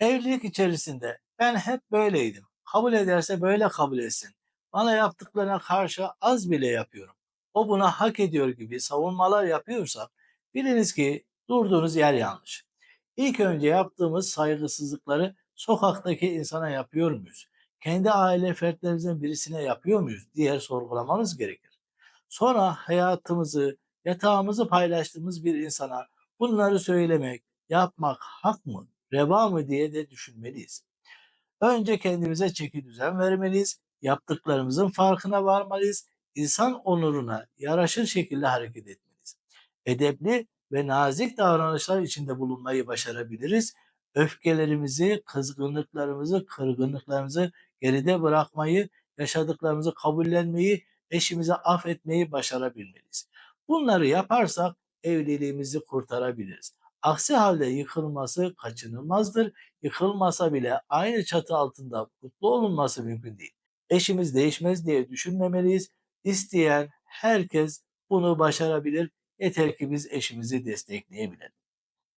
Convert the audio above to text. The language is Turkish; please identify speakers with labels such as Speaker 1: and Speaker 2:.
Speaker 1: Evlilik içerisinde ben hep böyleydim. Kabul ederse böyle kabul etsin. Bana yaptıklarına karşı az bile yapıyorum. O buna hak ediyor gibi savunmalar yapıyorsak biliniz ki durduğunuz yer yanlış. İlk önce yaptığımız saygısızlıkları sokaktaki insana yapıyor muyuz? Kendi aile fertlerimizden birisine yapıyor muyuz diye sorgulamamız gerekir. Sonra hayatımızı, yatağımızı paylaştığımız bir insana bunları söylemek, yapmak hak mı, reva mı diye de düşünmeliyiz. Önce kendimize çeki düzen vermeliyiz. Yaptıklarımızın farkına varmalıyız. İnsan onuruna yaraşır şekilde hareket etmeliyiz. Edepli ve nazik davranışlar içinde bulunmayı başarabiliriz. Öfkelerimizi, kızgınlıklarımızı, kırgınlıklarımızı geride bırakmayı, yaşadıklarımızı kabullenmeyi, eşimizi affetmeyi başarabilmeliyiz. Bunları yaparsak evliliğimizi kurtarabiliriz. Aksi halde yıkılması kaçınılmazdır yıkılmasa bile aynı çatı altında mutlu olunması mümkün değil. Eşimiz değişmez diye düşünmemeliyiz. İsteyen herkes bunu başarabilir. Yeter ki biz eşimizi destekleyebilelim.